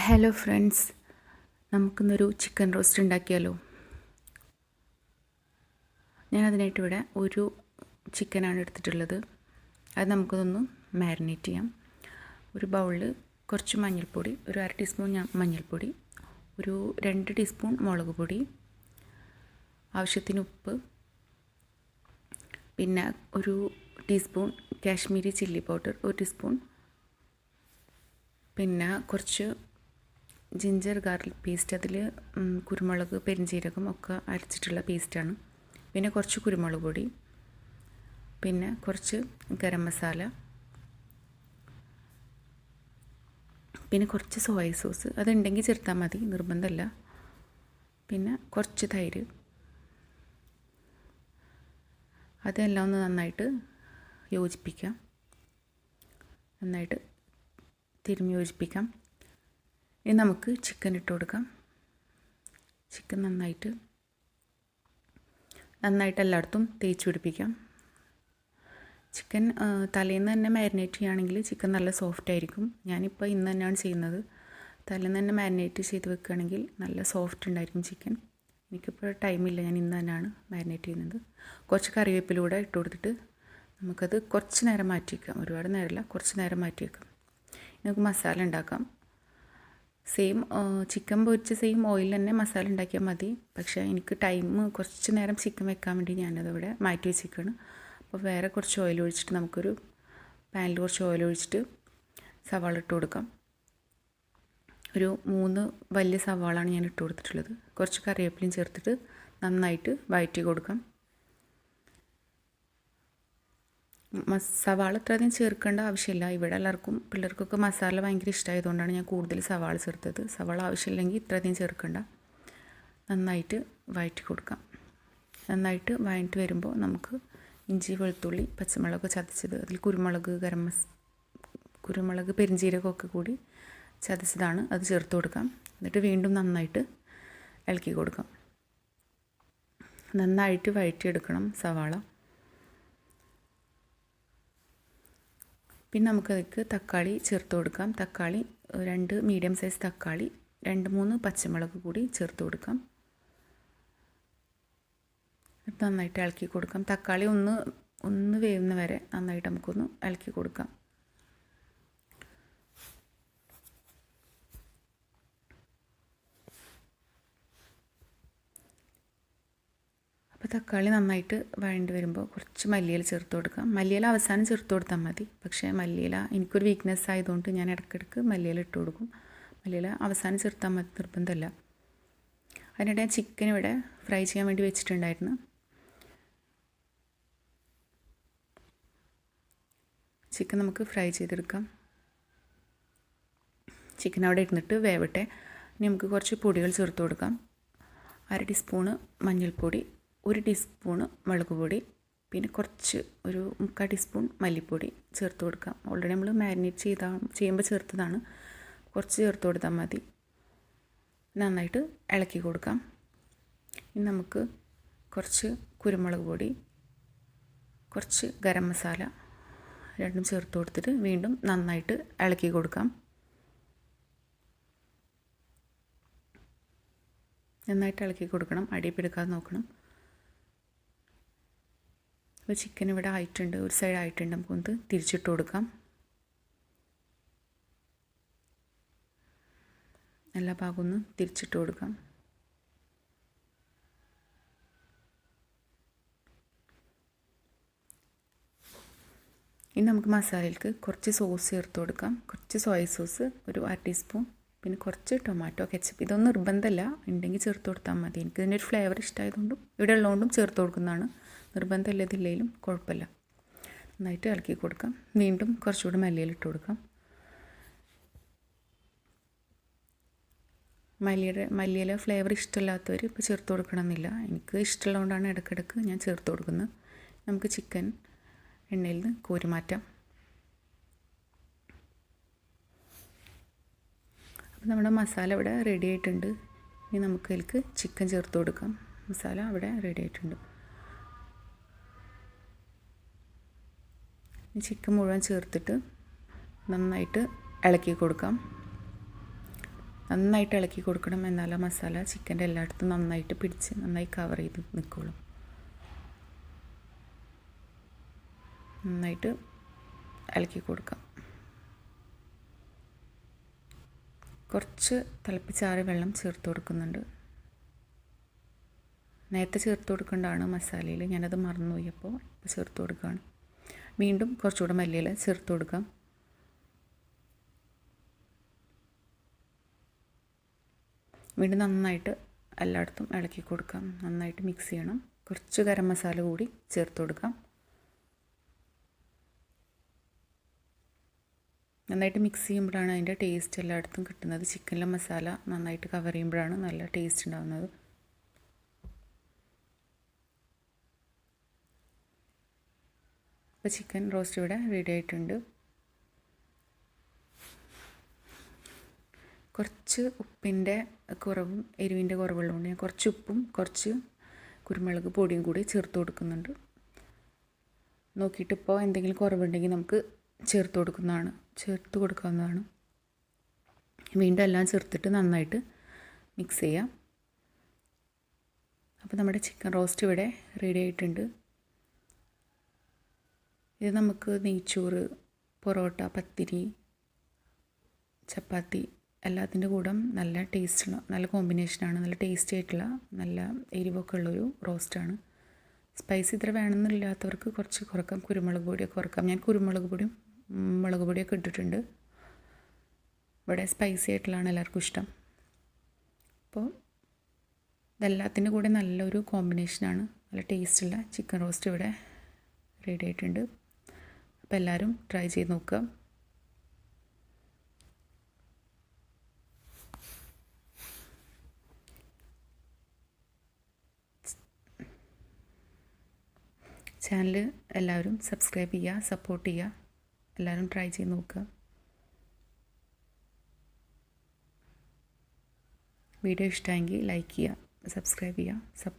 Hello friends നമുക്കിന്നൊരു chicken roast ഉണ്ടാക്കിയാലോ? ഞാൻ അതിനായിട്ട് ഇവിടെ ഒരു ചിക്കനാണ് എടുത്തിട്ടുള്ളത്. അത് നമുക്കതൊന്ന് മാരിനേറ്റ് ചെയ്യാം. ഒരു ബൗളിൽ കുറച്ച് മഞ്ഞൾപ്പൊടി ഒരു അര ടീസ്പൂൺ മഞ്ഞൾപ്പൊടി ഒരു രണ്ട് ടീസ്പൂൺ മുളക് പൊടി ആവശ്യത്തിന് ഉപ്പ് പിന്നെ ഒരു ടീസ്പൂൺ കാശ്മീരി ചില്ലി പൗഡർ ഒരു ടീസ്പൂൺ പിന്നെ കുറച്ച് ജിഞ്ചർ ഗാർലിക് പേസ്റ്റ് അതിൽ കുരുമുളക് പെരിഞ്ചീരകം ഒക്കെ അരച്ചിട്ടുള്ള പേസ്റ്റാണ് പിന്നെ കുറച്ച് കുരുമുളക് പൊടി പിന്നെ കുറച്ച് ഗരം മസാല പിന്നെ കുറച്ച് സോയ സോസ് അതുണ്ടെങ്കിൽ ചേർത്താൽ മതി നിർബന്ധമല്ല പിന്നെ കുറച്ച് തൈര്. അതെല്ലാം ഒന്ന് നന്നായിട്ട് യോജിപ്പിക്കാം. നന്നായിട്ട് തിരുമ്മി യോജിപ്പിക്കാം. ഇനി നമുക്ക് ചിക്കൻ ഇട്ട് കൊടുക്കാം. ചിക്കൻ നന്നായിട്ട് നന്നായിട്ട് എല്ലായിടത്തും തേച്ച് പിടിപ്പിക്കാം. ചിക്കൻ തലേന്ന് തന്നെ മാരിനേറ്റ് ചെയ്യുകയാണെങ്കിൽ ചിക്കൻ നല്ല സോഫ്റ്റ് ആയിരിക്കും. ഞാനിപ്പോൾ ഇന്ന് തന്നെയാണ് ചെയ്യുന്നത്. തലേന്ന് തന്നെ മാരിനേറ്റ് ചെയ്ത് വെക്കുകയാണെങ്കിൽ നല്ല സോഫ്റ്റ് ഉണ്ടായിരിക്കും ചിക്കൻ എനിക്കിപ്പോൾ ടൈമില്ല ഞാൻ ഇന്ന് തന്നെയാണ് മാരിനേറ്റ് ചെയ്യുന്നത്. കുറച്ച് കറിവേപ്പിലൂടെ ഇട്ട് കൊടുത്തിട്ട് നമുക്കത് കുറച്ച് നേരം മാറ്റി വയ്ക്കാം ഒരുപാട് നേരമല്ല കുറച്ച് നേരം മാറ്റി വയ്ക്കാം നമുക്ക് മസാല ഉണ്ടാക്കാം. സെയിം ചിക്കൻ പൊരിച്ച സെയിം ഓയിൽ തന്നെ മസാല ഉണ്ടാക്കിയാൽ മതി. പക്ഷേ എനിക്ക് ടൈം കുറച്ച് നേരം ചിക്കൻ വെക്കാൻ വേണ്ടി ഞാനതവിടെ മാറ്റി വെച്ചിരിക്കുകയാണ് അപ്പോൾ വേറെ കുറച്ച് ഓയിൽ ഒഴിച്ചിട്ട് നമുക്കൊരു പാനിൽ കുറച്ച് ഓയിൽ ഒഴിച്ചിട്ട് സവാള ഇട്ട് കൊടുക്കാം. ഒരു മൂന്ന് വലിയ സവാളാണ് ഞാൻ ഇട്ട് കൊടുത്തിട്ടുള്ളത്. കുറച്ച് കറിവേപ്പിലയും ചേർത്തിട്ട് നന്നായിട്ട് വഴറ്റി കൊടുക്കാം. സവാള ഇത്രയധികം ചേർക്കേണ്ട ആവശ്യമില്ല. ഇവിടെ എല്ലാവർക്കും പിള്ളേർക്കൊക്കെ മസാല ഭയങ്കര ഇഷ്ടമായതുകൊണ്ടാണ് ഞാൻ കൂടുതൽ സവാള ചേർത്തത്. സവാള ആവശ്യമില്ലെങ്കിൽ ഇത്രയധികം ചേർക്കേണ്ട. നന്നായിട്ട് വഴറ്റി കൊടുക്കാം. നന്നായിട്ട് വഴറ്റി വരുമ്പോൾ നമുക്ക് ഇഞ്ചി വെളുത്തുള്ളി പച്ചമുളക് ചതച്ചത് അതിൽ കുരുമുളക് ഗരം മസ് കുരുമുളക് പെരിഞ്ചീരകമൊക്കെ കൂടി ചതച്ചതാണ് അത് ചേർത്ത് കൊടുക്കാം. എന്നിട്ട് വീണ്ടും നന്നായിട്ട് ഇളക്കി കൊടുക്കാം. നന്നായിട്ട് വഴറ്റിയെടുക്കണം സവാള. പിന്നെ നമുക്കതിലേക്ക് തക്കാളി ചേർത്ത് കൊടുക്കാം. തക്കാളി രണ്ട് മീഡിയം സൈസ് തക്കാളി രണ്ട് മൂന്ന് പച്ചമുളക് കൂടി ചേർത്ത് കൊടുക്കാം. നന്നായിട്ട് ഇളക്കി കൊടുക്കാം. തക്കാളി ഒന്ന് ഒന്ന് വേവുന്ന വരെ നന്നായിട്ട് നമുക്കൊന്ന് ഇളക്കി കൊടുക്കാം. തക്കാളി നന്നായിട്ട് വഴണ്ടി വരുമ്പോൾ കുറച്ച് മല്ലിയില ചേർത്ത് കൊടുക്കാം. മല്ലിയില അവസാനം ചേർത്ത് കൊടുത്താൽ മതി. പക്ഷേ മല്ലിയില എനിക്കൊരു വീക്ക്നെസ് ആയതുകൊണ്ട് ഞാൻ ഇടയ്ക്കിടയ്ക്ക് മല്ലിയില ഇട്ട് കൊടുക്കും. മല്ലിയില അവസാനം ചേർത്താൽ മതി നിർബന്ധമല്ല അതിനിടെ ചിക്കൻ ഇവിടെ ഫ്രൈ ചെയ്യാൻ വേണ്ടി വെച്ചിട്ടുണ്ടായിരുന്നു. ചിക്കൻ നമുക്ക് ഫ്രൈ ചെയ്തെടുക്കാം. ചിക്കൻ അവിടെ ഇരുന്നിട്ട് വേവട്ടെ. ഇനി നമുക്ക് കുറച്ച് പൊടികൾ ചേർത്ത് കൊടുക്കാം. അര ടീസ്പൂണ് മഞ്ഞൾപ്പൊടി. ഒരു ടീസ്പൂണ് മുളക് പൊടി പിന്നെ കുറച്ച് ഒരു മുക്കാൽ ടീസ്പൂൺ മല്ലിപ്പൊടി ചേർത്ത് കൊടുക്കാം. ഓൾറെഡി നമ്മൾ മാരിനേറ്റ് ചെയ്താൽ ചെയ്യുമ്പോൾ ചേർത്തതാണ്. കുറച്ച് ചേർത്ത് കൊടുത്താൽ മതി. നന്നായിട്ട് ഇളക്കി കൊടുക്കാം. ഇനി നമുക്ക് കുറച്ച് കുരുമുളക് പൊടി കുറച്ച് ഗരം മസാല രണ്ടും ചേർത്ത് കൊടുത്തിട്ട് വീണ്ടും നന്നായിട്ട് ഇളക്കി കൊടുക്കാം. നന്നായിട്ട് ഇളക്കി കൊടുക്കണം. അടിപ്പിടിക്കാതെ നോക്കണം. അപ്പോൾ ചിക്കൻ ഇവിടെ ആയിട്ടുണ്ട്. ഒരു സൈഡ് ആയിട്ടുണ്ട്. നമുക്കൊന്ന് തിരിച്ചിട്ട് കൊടുക്കാം. എല്ലാ ഭാഗവും ഒന്ന് തിരിച്ചിട്ട് കൊടുക്കാം. ഇനി നമുക്ക് മസാലയിലേക്ക് കുറച്ച് സോസ് ചേർത്ത് കൊടുക്കാം. കുറച്ച് സോയ സോസ് ഒരു അര ടീസ്പൂൺ പിന്നെ കുറച്ച് ടൊമാറ്റോ കെച്ചപ്പ് ഇതൊന്നും നിർബന്ധമല്ല ഉണ്ടെങ്കിൽ ചേർത്ത് കൊടുത്താൽ മതി. എനിക്ക് ഇതിന്റെ ഒരു ഫ്ലേവർ ഇഷ്ടമായതുകൊണ്ടും ഇവിടെ ഉള്ളതുകൊണ്ടും ചേർത്ത് കൊടുക്കുന്നതാണ്. നിർബന്ധമില്ല ഇതില്ലെങ്കിലും കുഴപ്പമില്ല. നന്നായിട്ട് ഇളക്കി കൊടുക്കാം. വീണ്ടും കുറച്ചുകൂടി മല്ലിയിലിട്ട് കൊടുക്കാം. മല്ലിയുടെ മല്ലിയിലെ ഫ്ലേവർ ഇഷ്ടമില്ലാത്തവർ ഇപ്പോൾ ചേർത്ത് കൊടുക്കണമെന്നില്ല. എനിക്ക് ഇഷ്ടമുള്ളതുകൊണ്ടാണ് ഇടയ്ക്കിടയ്ക്ക് ഞാൻ ചേർത്ത് കൊടുക്കുന്നത്. നമുക്ക് ചിക്കൻ എണ്ണയിൽ നിന്ന് കോരി മാറ്റാം. അപ്പോൾ നമ്മുടെ മസാല ഇവിടെ റെഡി ആയിട്ടുണ്ട്. ഇനി നമുക്ക് അതിലേക്ക് ചിക്കൻ ചേർത്ത് കൊടുക്കാം. മസാല അവിടെ റെഡി ആയിട്ടുണ്ട്. ചിക്കൻ മുഴുവൻ ചേർത്തിട്ട് നന്നായിട്ട് ഇളക്കി കൊടുക്കാം. നന്നായിട്ട് ഇളക്കി കൊടുക്കണം എന്നാൽ ആ മസാല ചിക്കന്റെ എല്ലായിടത്തും നന്നായിട്ട് പിടിച്ച് നന്നായി കവർ ചെയ്ത് നിൽക്കുള്ളൂ. നന്നായിട്ട് ഇളക്കി കൊടുക്കാം. കുറച്ച് തിളപ്പിച്ചാറിയ വെള്ളം ചേർത്ത് കൊടുക്കുന്നുണ്ട്. നേരത്തെ ചേർത്ത് കൊടുക്കേണ്ടതാണ് മസാലയിൽ. ഞാനത് മറന്നുപോയി. അപ്പോൾ ചേർത്ത് കൊടുക്കുകയാണ്. വീണ്ടും കുറച്ചുകൂടെ മല്ലിയില ചേർത്ത് കൊടുക്കാം. വീണ്ടും നന്നായിട്ട് എല്ലായിടത്തും ഇളക്കി കൊടുക്കാം. നന്നായിട്ട് മിക്സ് ചെയ്യണം. കുറച്ച് ഗരം മസാല കൂടി ചേർത്ത് കൊടുക്കാം. നന്നായിട്ട് മിക്സ് ചെയ്യുമ്പോഴാണ് അതിന്റെ ടേസ്റ്റ് എല്ലായിടത്തും കിട്ടുന്നത്. ചിക്കനിലെ മസാല നന്നായിട്ട് കവർ ചെയ്യുമ്പോഴാണ് നല്ല ടേസ്റ്റ് ഉണ്ടാകുന്നത് ഇപ്പോൾ ചിക്കൻ റോസ്റ്റ് ഇവിടെ റെഡി ആയിട്ടുണ്ട്. കുറച്ച് ഉപ്പിന്റെ കുറവും എരിവിന്റെ കുറവുള്ളതുകൊണ്ട് ഞാൻ കുറച്ച് ഉപ്പും കുറച്ച് കുരുമുളക് പൊടിയും കൂടി ചേർത്ത് കൊടുക്കുന്നുണ്ട്. നോക്കിയിട്ട് ഇപ്പോൾ എന്തെങ്കിലും കുറവുണ്ടെങ്കിൽ നമുക്ക് ചേർത്ത് കൊടുക്കുന്നതാണ്. ചേർത്ത് കൊടുക്കാവുന്നതാണ്. വീണ്ടും എല്ലാം ചേർത്തിട്ട് നന്നായിട്ട് മിക്സ് ചെയ്യാം. അപ്പോൾ നമ്മുടെ ചിക്കൻ റോസ്റ്റ് ഇവിടെ റെഡി ആയിട്ടുണ്ട്. ഇത് നമുക്ക് നെയ്ച്ചോറ് പൊറോട്ട പത്തിരി ചപ്പാത്തി എല്ലാത്തിന്റെ കൂടെ നല്ല ടേസ്റ്റ് നല്ല കോമ്പിനേഷനാണ് നല്ല ടേസ്റ്റി ആയിട്ടുള്ള നല്ല എരിവൊക്കെ ഉള്ളൊരു റോസ്റ്റാണ് സ്പൈസി ഇത്ര വേണമെന്നില്ലാത്തവർക്ക് കുറച്ച് കുറക്കാം. കുരുമുളക് പൊടിയൊക്കെ കുറക്കാം. ഞാൻ കുരുമുളക് പൊടിയും മുളക് പൊടിയൊക്കെ ഇട്ടിട്ടുണ്ട്. ഇവിടെ സ്പൈസി ആയിട്ടുള്ളതാണ് എല്ലാവർക്കും ഇഷ്ടം. അപ്പോൾ ഇതെല്ലാത്തിന്റെ കൂടെ നല്ലൊരു കോമ്പിനേഷനാണ് നല്ല ടേസ്റ്റുള്ള ചിക്കൻ റോസ്റ്റ് ഇവിടെ റെഡി ആയിട്ടുണ്ട്. അപ്പോൾ എല്ലാവരും ട്രൈ ചെയ്ത് നോക്കുക ചാനൽ എല്ലാവരും സബ്സ്ക്രൈബ് ചെയ്യുക സപ്പോർട്ട് ചെയ്യുക. എല്ലാവരും ട്രൈ ചെയ്ത് നോക്കുക വീഡിയോ ഇഷ്ടമെങ്കിൽ ലൈക്ക് ചെയ്യുക സബ്സ്ക്രൈബ് ചെയ്യുക സപ്പോർട്ട്